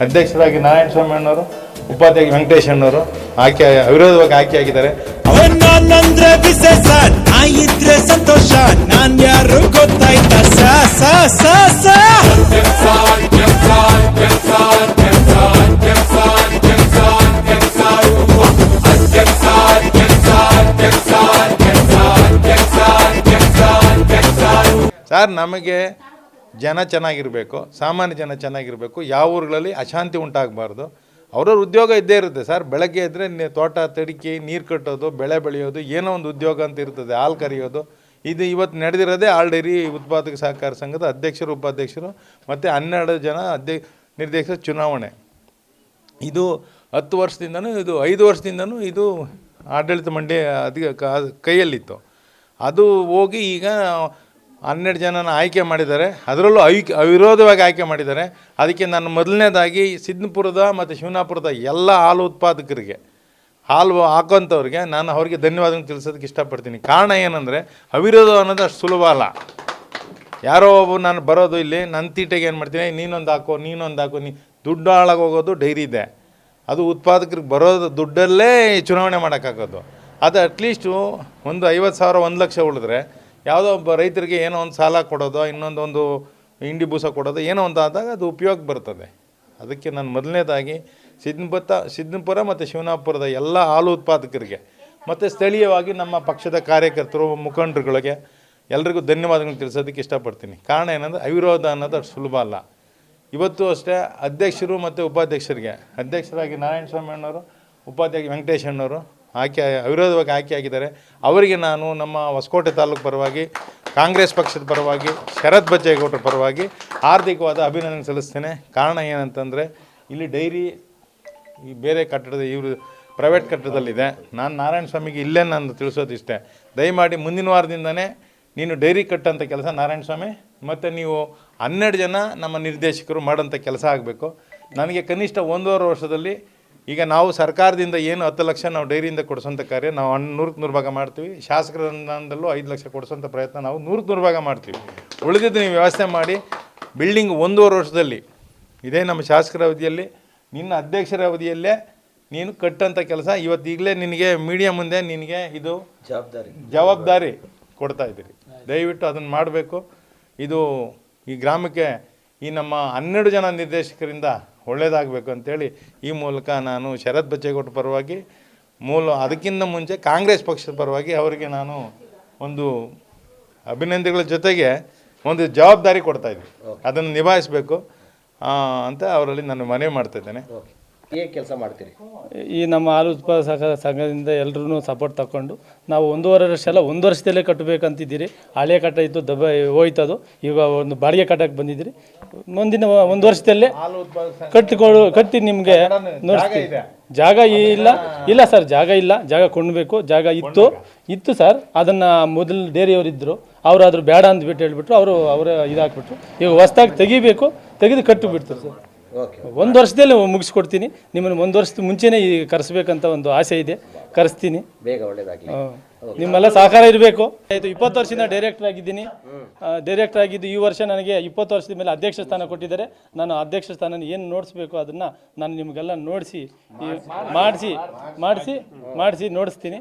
ಅಧ್ಯಕ್ಷರಾಗಿ ನಾರಾಯಣ ಸ್ವಾಮಿ ಅಣ್ಣವರು ಉಪಾಧ್ಯಕ್ಷ ವೆಂಕಟೇಶ್ ಅಣ್ಣವರು ಆಯ್ಕೆ ಅವಿರೋಧವಾಗಿ ಆಯ್ಕೆ ಆಗಿದ್ದಾರೆ ನಾನಂದ್ರೆ ವಿಶೇಷ ನಾ ಇದ್ರೆ ಸಂತೋಷ. ನಾನ್ ಯಾರು ಗೊತ್ತಾಯ್ತಾ? ಸ ಸ ಸ ಸ. ಸರ್ ನಮಗೆ ಜನ ಚೆನ್ನಾಗಿರಬೇಕು, ಸಾಮಾನ್ಯ ಜನ ಚೆನ್ನಾಗಿರಬೇಕು, ಯಾವ ಊರುಗಳಲ್ಲಿ ಅಶಾಂತಿ ಉಂಟಾಗಬಾರ್ದು. ಅವ್ರವ್ರ ಉದ್ಯೋಗ ಇದ್ದೇ ಇರುತ್ತೆ ಸರ್. ಬೆಳಗ್ಗೆ ಇದ್ದರೆ ತೋಟ ತಡಿಕೆ, ನೀರು ಕಟ್ಟೋದು, ಬೆಳೆ ಬೆಳೆಯೋದು, ಏನೋ ಒಂದು ಉದ್ಯೋಗ ಅಂತ ಇರ್ತದೆ. ಹಾಲು ಕರೆಯೋದು. ಇದು ಇವತ್ತು ನಡೆದಿರೋದೇ ಆಲ್ ಡೈರಿ ಉತ್ಪಾದಕ ಸಹಕಾರ ಸಂಘದ ಅಧ್ಯಕ್ಷರು, ಉಪಾಧ್ಯಕ್ಷರು ಮತ್ತು ಹನ್ನೆರಡು ಜನ ಅಧ್ಯಕ್ಷ, ನಿರ್ದೇಶಕ ಚುನಾವಣೆ. ಇದು ಹತ್ತು ವರ್ಷದಿಂದನೂ ಇದು, ಐದು ವರ್ಷದಿಂದನೂ ಇದು ಆಡಳಿತ ಮಂಡಳಿ ಅಧಿಕ ಕೈಯಲ್ಲಿತ್ತು. ಅದು ಹೋಗಿ ಈಗ ಹನ್ನೆರಡು ಜನನ ಆಯ್ಕೆ ಮಾಡಿದ್ದಾರೆ. ಅದರಲ್ಲೂ ಐಕ್ ಅವಿರೋಧವಾಗಿ ಆಯ್ಕೆ ಮಾಡಿದ್ದಾರೆ. ಅದಕ್ಕೆ ನಾನು ಮೊದಲನೇದಾಗಿ ಸಿದ್ನಪುರದ ಮತ್ತು ಶಿವನಾಪುರದ ಎಲ್ಲ ಹಾಲು ಉತ್ಪಾದಕರಿಗೆ, ಹಾಲು ಹಾಕೋಂಥವ್ರಿಗೆ ನಾನು ಅವ್ರಿಗೆ ಧನ್ಯವಾದ ತಿಳಿಸೋದಕ್ಕೆ ಇಷ್ಟಪಡ್ತೀನಿ. ಕಾರಣ ಏನಂದರೆ, ಅವಿರೋಧ ಅನ್ನೋದು ಅಷ್ಟು ಸುಲಭ ಅಲ್ಲ. ಯಾರೋ ಒಬ್ಬ ನಾನು ಬರೋದು ಇಲ್ಲಿ, ನನ್ನ ತೀಟೆಗೆ ಏನು ಮಾಡ್ತೀನಿ ನೀನೊಂದು ಹಾಕೋ ನೀನೊಂದು ಹಾಕೋ, ನೀ ದುಡ್ಡು ಹಾಳಾಗಿ ಹೋಗೋದು ಡೈರಿ ಇದೆ. ಅದು ಉತ್ಪಾದಕರಿಗೆ ಬರೋದು ದುಡ್ಡಲ್ಲೇ ಚುನಾವಣೆ ಮಾಡೋಕ್ಕಾಗೋದು. ಅದು ಅಟ್ಲೀಸ್ಟು ಒಂದು ಐವತ್ತು ಸಾವಿರ, ಒಂದು ಲಕ್ಷ ಉಳಿದ್ರೆ ಯಾವುದೋ ಒಬ್ಬ ರೈತರಿಗೆ ಏನೋ ಒಂದು ಸಾಲ ಕೊಡೋದೋ ಇನ್ನೊಂದು ಒಂದು ಇಂಡಿ ಬೂಸ ಕೊಡೋದು, ಏನೋ ಒಂದು ಆದಾಗ ಅದು ಉಪಯೋಗ ಬರ್ತದೆ. ಅದಕ್ಕೆ ನಾನು ಮೊದಲನೇದಾಗಿ ಸಿದ್ದಪತ್ತ ಸಿದ್ನಪುರ ಮತ್ತು ಶಿವನಾಪುರದ ಎಲ್ಲ ಹಾಲು ಉತ್ಪಾದಕರಿಗೆ ಮತ್ತು ಸ್ಥಳೀಯವಾಗಿ ನಮ್ಮ ಪಕ್ಷದ ಕಾರ್ಯಕರ್ತರು, ಮುಖಂಡರುಗಳಿಗೆ ಎಲ್ರಿಗೂ ಧನ್ಯವಾದಗಳನ್ನು ತಿಳಿಸೋದಕ್ಕೆ ಇಷ್ಟಪಡ್ತೀನಿ. ಕಾರಣ ಏನಂದರೆ ಅವಿರೋಧ ಅನ್ನೋದು ಅಷ್ಟು ಸುಲಭ ಅಲ್ಲ. ಇವತ್ತು ಅಷ್ಟೇ ಅಧ್ಯಕ್ಷರು ಮತ್ತು ಉಪಾಧ್ಯಕ್ಷರಿಗೆ, ಅಧ್ಯಕ್ಷರಾಗಿ ನಾರಾಯಣ ಸ್ವಾಮಿ ಅಣ್ಣವರು ಉಪಾಧ್ಯಕ್ಷ ವೆಂಕಟೇಶ್ ಅಣ್ಣವರು ಆಯ್ಕೆ ಅವಿರೋಧವಾಗಿ ಆಯ್ಕೆ ಆಗಿದ್ದಾರೆ. ಅವರಿಗೆ ನಾನು ನಮ್ಮ ಹೊಸಕೋಟೆ ತಾಲೂಕು ಪರವಾಗಿ, ಕಾಂಗ್ರೆಸ್ ಪಕ್ಷದ ಪರವಾಗಿ, ಶರತ್ ಬಚ್ಚೇಗೌಡರ ಪರವಾಗಿ ಹಾರ್ದಿಕವಾದ ಅಭಿನಂದನೆ ಸಲ್ಲಿಸ್ತೇನೆ. ಕಾರಣ ಏನಂತಂದರೆ, ಇಲ್ಲಿ ಡೈರಿ ಈ ಬೇರೆ ಕಟ್ಟಡದ ಇವರು ಪ್ರೈವೇಟ್ ಕಟ್ಟಡದಲ್ಲಿದೆ. ನಾನು ನಾರಾಯಣ ಸ್ವಾಮಿಗೆ ಇಲ್ಲೇ ನಾನು ತಿಳಿಸೋದು ಇಷ್ಟೇ ದಯಮಾಡಿ ಮುಂದಿನ ವಾರದಿಂದನೇ ನೀನು ಡೈರಿ ಕಟ್ಟಂಥ ಕೆಲಸ ನಾರಾಯಣ ಸ್ವಾಮಿ, ಮತ್ತು ನೀವು ಹನ್ನೆರಡು ಜನ ನಮ್ಮ ನಿರ್ದೇಶಕರು ಮಾಡೋಂಥ ಕೆಲಸ ಆಗಬೇಕು. ನನಗೆ ಕನಿಷ್ಠ ಒಂದೂವರೆ ವರ್ಷದಲ್ಲಿ ಈಗ ನಾವು ಸರ್ಕಾರದಿಂದ ಏನು ಹತ್ತು ಲಕ್ಷ ನಾವು ಡೈರಿಯಿಂದ ಕೊಡಿಸೋಂಥ ಕಾರ್ಯ ನಾವು ಹಣ್ಣು ನೂರಕ್ಕೆ ನೂರು ಭಾಗ ಮಾಡ್ತೀವಿ. ಶಾಸಕರ ಅನುದಾನದಲ್ಲೂ ಐದು ಲಕ್ಷ ಕೊಡಿಸೋಂಥ ಪ್ರಯತ್ನ ನಾವು ನೂರಕ್ಕೆ ನೂರು ಭಾಗ ಮಾಡ್ತೀವಿ. ಉಳಿದಿದ್ದು ನೀವು ವ್ಯವಸ್ಥೆ ಮಾಡಿ ಬಿಲ್ಡಿಂಗ್ ಒಂದೂವರೆ ವರ್ಷದಲ್ಲಿ ಇದೇ ನಮ್ಮ ಶಾಸಕರ ಅವಧಿಯಲ್ಲಿ ನಿನ್ನ ಅಧ್ಯಕ್ಷರ ಅವಧಿಯಲ್ಲೇ ನೀನು ಕಟ್ಟಂಥ ಕೆಲಸ ಇವತ್ತು ಈಗಲೇ ನಿನಗೆ ಮೀಡಿಯಾ ಮುಂದೆ ನಿನಗೆ ಇದು ಜವಾಬ್ದಾರಿ. ಜವಾಬ್ದಾರಿ ಕೊಡ್ತಾ ಇದ್ದೀರಿ. ದಯವಿಟ್ಟು ಅದನ್ನು ಮಾಡಬೇಕು. ಇದು ಈ ಗ್ರಾಮಕ್ಕೆ ಈ ನಮ್ಮ ಹನ್ನೆರಡು ಜನ ನಿರ್ದೇಶಕರಿಂದ ಒಳ್ಳೆಯದಾಗಬೇಕು ಅಂತೇಳಿ ಈ ಮೂಲಕ ನಾನು ಶರತ್ ಬಚ್ಚೇಗೌಡ ಪರವಾಗಿ ಮೂಲ ಅದಕ್ಕಿಂತ ಮುಂಚೆ ಕಾಂಗ್ರೆಸ್ ಪಕ್ಷದ ಪರವಾಗಿ ಅವರಿಗೆ ನಾನು ಒಂದು ಅಭಿನಂದನೆಗಳ ಜೊತೆಗೆ ಒಂದು ಜವಾಬ್ದಾರಿ ಕೊಡ್ತಾ ಇದ್ವಿ ಅದನ್ನು ನಿಭಾಯಿಸಬೇಕು ಅಂತ ಅವರಲ್ಲಿ ನಾನು ಮನವಿ ಮಾಡ್ತಾ ಇದ್ದೇನೆ. ಹೇಗೆ ಕೆಲಸ ಮಾಡ್ತೀರಿ? ಈ ನಮ್ಮ ಹಾಲು ಉತ್ಪಾದಕ ಸಂಘದಿಂದ ಎಲ್ಲರೂ ಸಪೋರ್ಟ್ ತಗೊಂಡು ನಾವು ಒಂದೂವರೆ ವರ್ಷ ಎಲ್ಲ ಒಂದು ವರ್ಷದಲ್ಲೇ ಕಟ್ಟಬೇಕಂತಿದ್ದೀರಿ. ಹಳೆ ಕಟ್ಟ ಇತ್ತು ದಬ್ಬ ಹೋಯ್ತದು ಈಗ ಒಂದು ಬಾಡಿಗೆ ಕಟ್ಟಕ್ಕೆ ಬಂದಿದ್ದೀರಿ. ಮುಂದಿನ ಒಂದು ವರ್ಷದಲ್ಲೇ ಕಟ್ಟಿಕೊಡು ಕಟ್ಟಿ ನಿಮಗೆ ನೋಡಿಸ್ತೀವಿ. ಜಾಗ ಇಲ್ಲ. ಇಲ್ಲ ಸರ್ ಜಾಗ ಇಲ್ಲ. ಜಾಗ ಕೊಂಡ್ಬೇಕು. ಜಾಗ ಇತ್ತು. ಇತ್ತು ಸರ್. ಅದನ್ನು ಮೊದಲು ಡೇರಿಯವರು ಇದ್ದರು ಅವ್ರು ಅದ್ರ ಬೇಡ ಅಂದ್ಬಿಟ್ಟು ಹೇಳ್ಬಿಟ್ರು. ಅವರು ಅವರ ಇದಾಕ್ಬಿಟ್ರು. ಈಗ ಹೊಸ್ದಾಗಿ ತೆಗಿಬೇಕು. ತೆಗೆದು ಕಟ್ಟಿಬಿಡ್ತಾರೆ ಸರ್. ಒಂದು ವರ್ಷದಲ್ಲಿ ಮುಗಿಸ್ಕೊಡ್ತೀನಿ. ನಿಮ್ಮನ್ನು ಒಂದು ವರ್ಷದ ಮುಂಚೆನೇ ಈ ಕರೆಸ್ಬೇಕಂತ ಒಂದು ಆಸೆ ಇದೆ. ಕರೆಸ್ತೀನಿ. ಬೇಗ ಒಳ್ಳೇದಾಗಿ ನಿಮ್ಮೆಲ್ಲ ಸಹಕಾರ ಇರಬೇಕು. ಆಯಿತು ಇಪ್ಪತ್ತು ವರ್ಷದಿಂದ ಡೈರೆಕ್ಟರ್ ಆಗಿದ್ದೀನಿ. ಡೈರೆಕ್ಟರ್ ಆಗಿದ್ದು ಈ ವರ್ಷ ನನಗೆ ಇಪ್ಪತ್ತು ವರ್ಷದ ಮೇಲೆ ಅಧ್ಯಕ್ಷ ಸ್ಥಾನ ಕೊಟ್ಟಿದ್ದಾರೆ. ನಾನು ಅಧ್ಯಕ್ಷ ಸ್ಥಾನ ಏನು ನೋಡಿಸ್ಬೇಕು ಅದನ್ನು ನಾನು ನಿಮಗೆಲ್ಲ ನೋಡಿಸಿ ಮಾಡಿಸಿ. ಮಾಡಿಸಿ ಮಾಡಿಸಿ. ನೋಡಿಸ್ತೀನಿ.